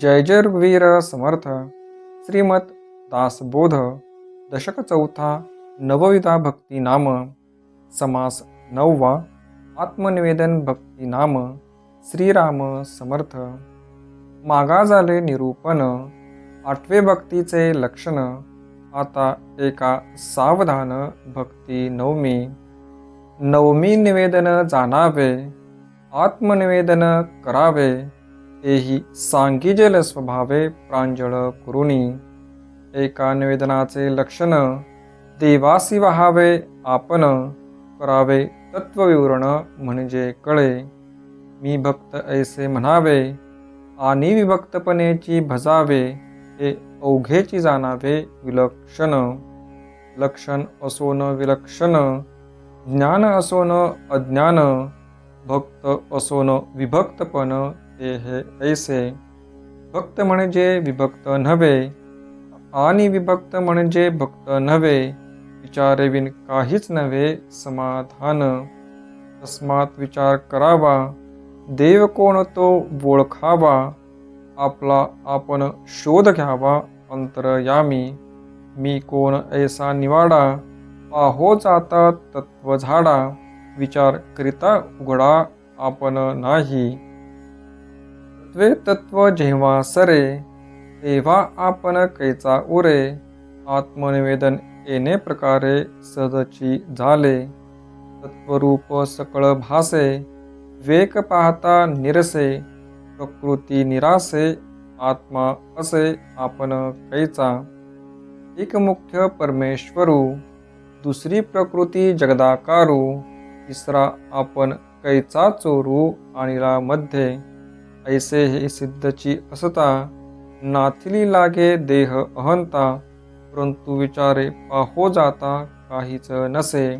जय जय रघुवीर समर्थ. श्रीमत दासबोध दशक चौथा नवविधा भक्ती नाम समास नववा आत्मनिवेदन भक्ती नाम श्रीराम समर्थ. मागा झाले निरूपण आठवे भक्तीचे लक्षण आता एका सावधान भक्ती नवमी. नवमी निवेदन जाणावे आत्मनिवेदन करावे तेही सांगिजल स्वभावे प्रांजळ कुरुणी एका निवेदनाचे लक्षण देवासी व्हावे आपण करावे तत्वविवरण म्हणजे कळे. मी भक्त ऐसे म्हणावे आणि विभक्तपणेची भजावे हे अवघेची जाणावे विलक्षण. लक्षण असोन विलक्षण ज्ञान असोन अज्ञान भक्त असोन विभक्तपण ते हे ऐसे। भक्त म्हणजे विभक्त नव्हे। आणि विभक्त म्हणजे भक्त नव्हे। विचारेविन काहीच नव्हे समाधान। तस्मात विचार करावा। देव कोण तो ओळखावा। आपला आपण शोध घ्यावा अंतरयामी। मी कोण ऐसा निवाडा। पाहो जाता तत्व झाडा। विचार करिता उघडा आपण नाही। तत्वे तत्व जेव्हा सरे तेव्हा आपण कैचा उरे. आत्मनिवेदन येणे प्रकारे सहजची झाले. तत्वरूप सकळ भासे वेक पाहता निरसे. प्रकृती निरासे आत्मा असे आपण कैचा. एक मुख्य परमेश्वरू दुसरी प्रकृती जगदाकारू तिसरा आपण कैचा चोरू आणिला मध्ये. ऐसे हे सिद्धची असता नाथिली लागे देह अहंता परंतु विचारे पाहो जाता काहीच नसे.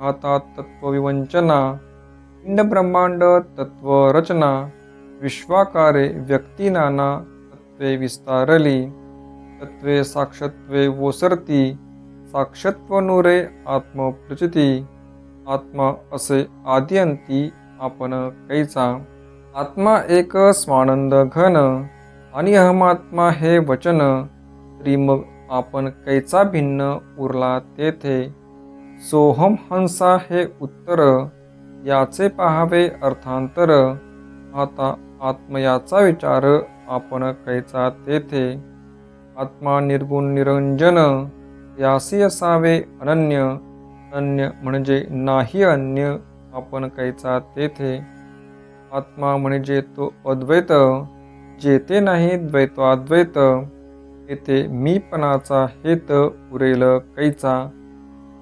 हातात तत्वविवंचना पिंड ब्रह्मांड तत्व रचना विश्वाकारे व्यक्ती नाना तत्वे विस्तारली. तत्वे साक्षत्वे ओसरती साक्षत्व नुरे आत्मप्रचिती आत्मा असे आदिअंती आपण कैचा. आत्मा एक स्वानंद घन आणि अहमात्मा हे वचन. तरी मग आपण कैचा भिन्न उरला तेथे. सोहम हंसा हे उत्तर याचे पहावे अर्थांतर. आता आत्मयाचा विचार आपण कैचा तेथे. आत्मा निर्गुण निरंजन यासी असावे अनन्य. अन्य म्हणजे नाही अन्य आपण कैचा तेथे. आत्मा म्हणजे तो अद्वैत जेथे नाही द्वैताद्वैत येथे मीपणाचा हेत उरेल कैचा.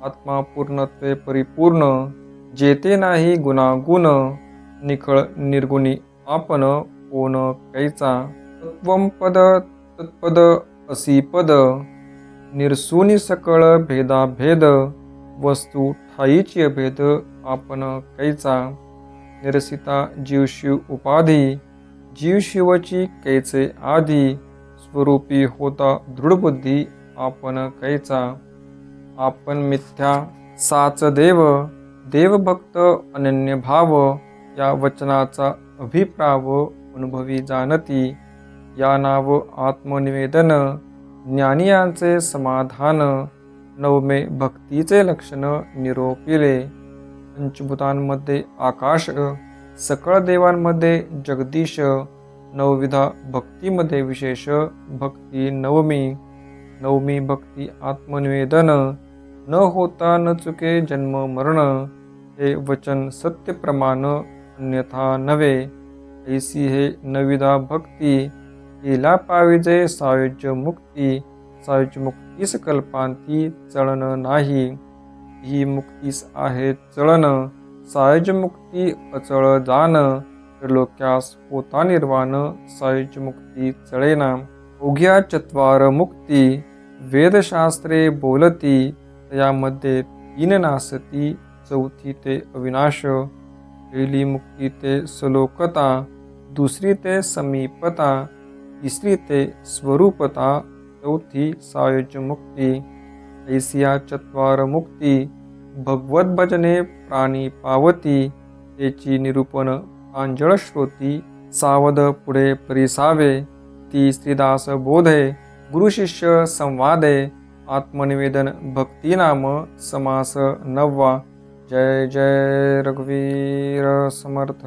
आत्मा पूर्णत्वे परिपूर्ण जेथे नाही गुणागुण निखळ निर्गुणी आपण कोण कैचा. तत्वम पद तत्पद असी पद निरसुनी सकळ भेदाभेद वस्तू ठाईची भेद आपण कैचा. निरसिता जीवशिव उपाधी जीवशिवची कैचे आधी स्वरूपी होता दृढबुद्धी आपण कैचा. आपण मिथ्या साच देव देवभक्त अनन्य भाव या वचनाचा अभिप्राव अनुभवी जाणती. या नाव आत्मनिवेदन ज्ञानियांचे समाधान नवमे भक्तीचे लक्षण निरोपिले. पंचभूतांमध्ये आकाश सकळ देवांमध्ये जगदीश नवविधा भक्तीमध्ये विशेष भक्ती नवमी नवमी भक्ती आत्मनिवेदन न होता न चुके जन्म मरण हे वचन सत्य प्रमाण अन्यथा नव्हे. ऐसी हे नविधा भक्ती केला पाविजे सायुज्य मुक्ती सायुज्य मुक्तीस कल्पांती चळण नाही. ही मुक्तीस आहे चळण. सायज मुक्ती अचळ जाण. त्रिलोक्यास होता निर्वाण सायज मुक्ती चळेना. उघ्या चत्वार मुक्ती वेदशास्त्रे बोलती. त्यामध्ये तीन नासती चौथी ते अविनाश. पहिली मुक्ती ते सलोकता दुसरी ते समीपता तिसरी ते स्वरूपता चौथी सायोज मुक्ती. ऐसिया चत्वार मुक्ती भगवत भजने प्राणी पावती त्याची निरूपण प्रांजळ श्रोती सावध पुढे परिसावे ती श्रीदास बोधे गुरुशिष्य संवादे आत्मनिवेदन भक्तिनाम समास नववा जय जय रघुवीर समर्थ।